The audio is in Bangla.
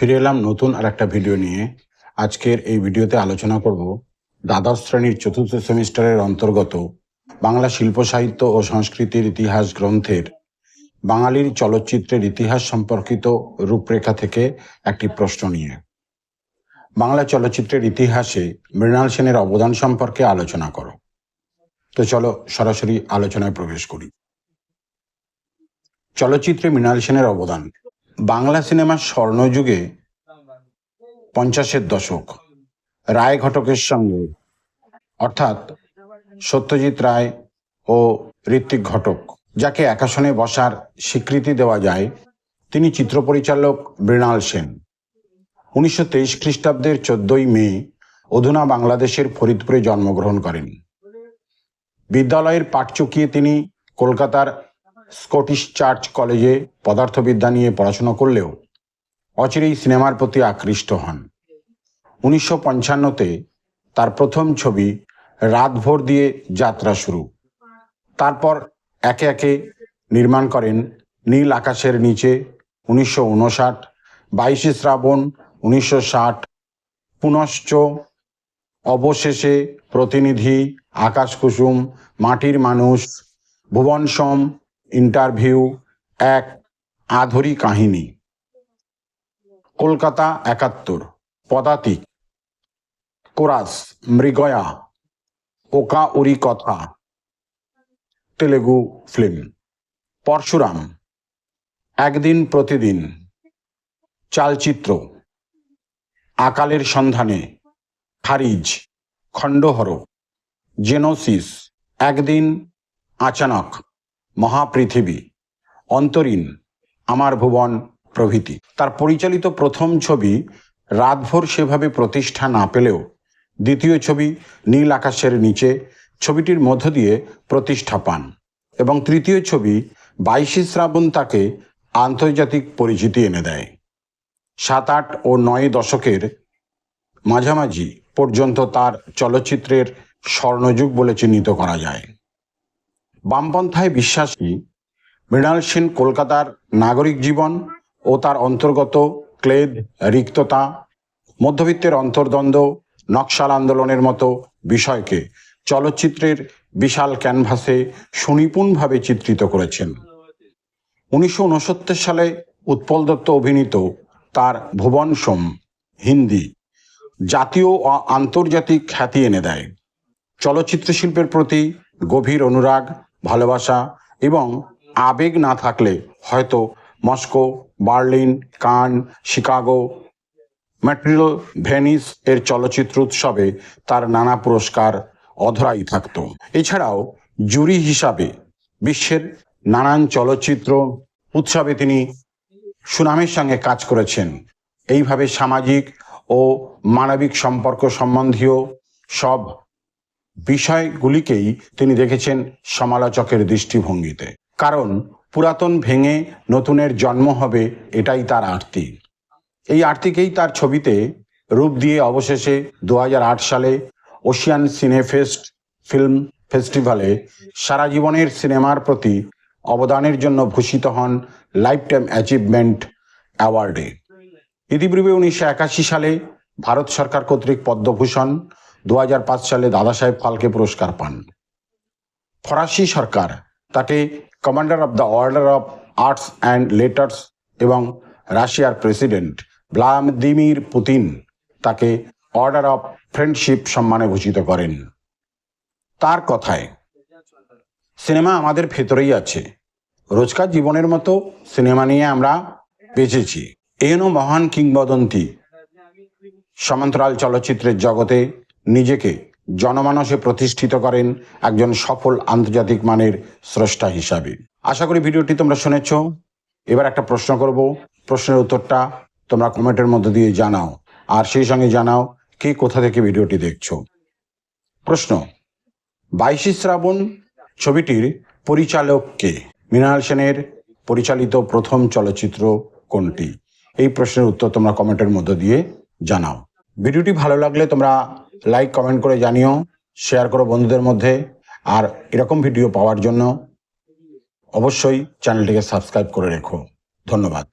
ফিরে এলাম নতুন আর একটা ভিডিও নিয়ে। আজকের এই ভিডিওতে আলোচনা করব দ্বাদশ শ্রেণির চতুর্থ সেমিস্টারের অন্তর্গত বাংলা শিল্প সাহিত্য ও সংস্কৃতির ইতিহাস গ্রন্থের বাঙালির চলচ্চিত্রের ইতিহাস সম্পর্কিত রূপরেখা থেকে একটি প্রশ্ন নিয়ে। বাংলা চলচ্চিত্রের ইতিহাসে মৃণাল সেনের অবদান সম্পর্কে আলোচনা করো। তো চলো সরাসরি আলোচনায় প্রবেশ করি। চলচ্চিত্রে মৃণাল সেনের অবদান। বাংলা সিনেমার স্বর্ণযুগে পঞ্চাশের দশক। রায় ঘটকের সঙ্গে। অর্থাৎ সত্যজিৎ রায় ও ঋত্বিক ঘটক, যাকে একাশনে বসার স্বীকৃতি দেওয়া যায়, তিনি চিত্র পরিচালক মৃণাল সেন। উনিশশো তেইশ খ্রিস্টাব্দের চোদ্দই মে অধুনা বাংলাদেশের ফরিদপুরে জন্মগ্রহণ করেন। বিদ্যালয়ের পাঠ চুকিয়ে তিনি কলকাতার স্কটিশ চার্চ কলেজে পদার্থবিদ্যা নিয়ে পড়াশোনা করলেও অচিরেই সিনেমার প্রতি আকৃষ্ট হন। উনিশশো পঞ্চান্নতে তার প্রথম ছবি রাতভর দিয়ে যাত্রা শুরু। তারপর একে একে নির্মাণ করেন নীল আকাশের নিচে উনিশশো উনষাট, বাইশে শ্রাবণ উনিশশো ষাট, পুনশ্চ অবশেষে প্রতিনিধি আকাশ কুসুম মাটির মানুষ ভুবন সোম ইন্টারভিউ, এক আধুরি কাহিনী। কলকাতা একাত্তর, পদাতিক। কোরাস, মৃগয়া ওকা উরি কথা। তেলেগু ফিল্ম। পরশুরাম, একদিন প্রতিদিন। চালচিত্র। আকালের সন্ধানে। খারিজ, খণ্ডহর। জেনোসিস, একদিন আচানক। মহাপৃথিবী, অন্তরীণ, আমার ভুবন প্রভৃতি। তার পরিচালিত প্রথম ছবি রাতভর সেভাবে প্রতিষ্ঠা না পেলেও দ্বিতীয় ছবি নীল আকাশের নিচে ছবিটির মধ্য দিয়ে প্রতিষ্ঠা পান এবং তৃতীয় ছবি বাইশে শ্রাবণ তাকে আন্তর্জাতিক পরিচিতি এনে দেয়। সাত, আট ও নয় দশকের মাঝামাঝি পর্যন্ত তার চলচ্চিত্রের স্বর্ণযুগ বলে চিহ্নিত করা যায়। বামপন্থায় বিশ্বাসী মৃণাল সেন কলকাতার নাগরিক জীবন ও তার অন্তর্গত ক্লেদ, রিক্ততা, মধ্যবিত্তের অন্তর্দ্বন্দ্ব, নকশাল আন্দোলনের মতো বিষয়কে চলচ্চিত্রের বিশাল ক্যানভাসে সুনিপুণভাবে চিত্রিত করেছেন। উনিশশো উনসত্তর সালে উৎপল দত্ত অভিনীত তার ভুবন সোম, হিন্দি, জাতীয় ও আন্তর্জাতিক খ্যাতি এনে দেয়। চলচ্চিত্র শিল্পের প্রতি গভীর অনুরাগ ভালোবাসা এবং আবেগ না থাকলে হয়তো Moscow, Berlin, Cannes, Chicago, Montreal, Venice এর চলচ্চিত্র উৎসবে তার নানা পুরস্কার অধরাই থাকত। এছাড়াও জুরি হিসাবে বিশ্বের নানান চলচ্চিত্র উৎসবে তিনি সুনামের সঙ্গে কাজ করেছেন। এইভাবে সামাজিক ও মানবিক সম্পর্ক সম্বন্ধীয় সব বিষয়গুলিকেই তিনি দেখেছেন সমালোচকের দৃষ্টিভঙ্গিতে। কারণ পুরাতন ভেঙে নতুনের জন্ম হবে এটাই তার আরতি। এই আরতিকেই তার ছবিতে রূপ দিয়ে অবশেষে দুহাজার আট সালে ওশিয়ান সিনেফেস্ট ফিল্ম ফেস্টিভ্যালে সারা জীবনের সিনেমার প্রতি অবদানের জন্য ভূষিত হন লাইফ টাইম অ্যাচিভমেন্ট অ্যাওয়ার্ডে। ইতিপূর্বে উনিশশো একাশি সালে ভারত সরকার কর্তৃক পদ্মভূষণ দু হাজার পাঁচ সালে দাদা সাহেব ফালকে পুরস্কার পান। ফরাসি সরকার তাকে commander of the order of arts and letters এবং রাশিয়ার প্রেসিডেন্ট ভ্লাদিমির পুতিন তাকে অর্ডার অব ফ্রেন্ডশিপ সম্মানে ভূষিত করেন। তার কথায় সিনেমা আমাদের ভেতরেই আছে। রোজকার জীবনের মতো সিনেমা নিয়ে আমরা বেঁচেছি। এনো মহান কিংবদন্তি সমান্তরাল চলচ্চিত্রের জগতে নিজেকে জনমানসে প্রতিষ্ঠিত করেন একজন সফল আন্তর্জাতিক মানের স্রষ্টা হিসাবে। আশা করি ভিডিওটি তোমরা শুনেছ। এবার একটা প্রশ্ন করব। প্রশ্নের উত্তরটা তোমরা কমেন্টের মধ্যে দিয়ে জানাও। আর সেই সঙ্গে জানাও কে কোথা থেকে ভিডিওটি দেখছ। প্রশ্ন, বাইশে শ্রাবণ ছবিটির পরিচালক কে? মৃণাল সেনের পরিচালিত প্রথম চলচ্চিত্র কোনটি? এই প্রশ্নের উত্তর তোমরা কমেন্টের মধ্য দিয়ে জানাও। ভিডিওটি ভালো লাগলে তোমরা লাইক কমেন্ট করে জানিও শেয়ার করো বন্ধুদের মধ্যে, আর এরকম ভিডিও পাওয়ার জন্য অবশ্যই চ্যানেলটিকে সাবস্ক্রাইব করে রেখো। ধন্যবাদ।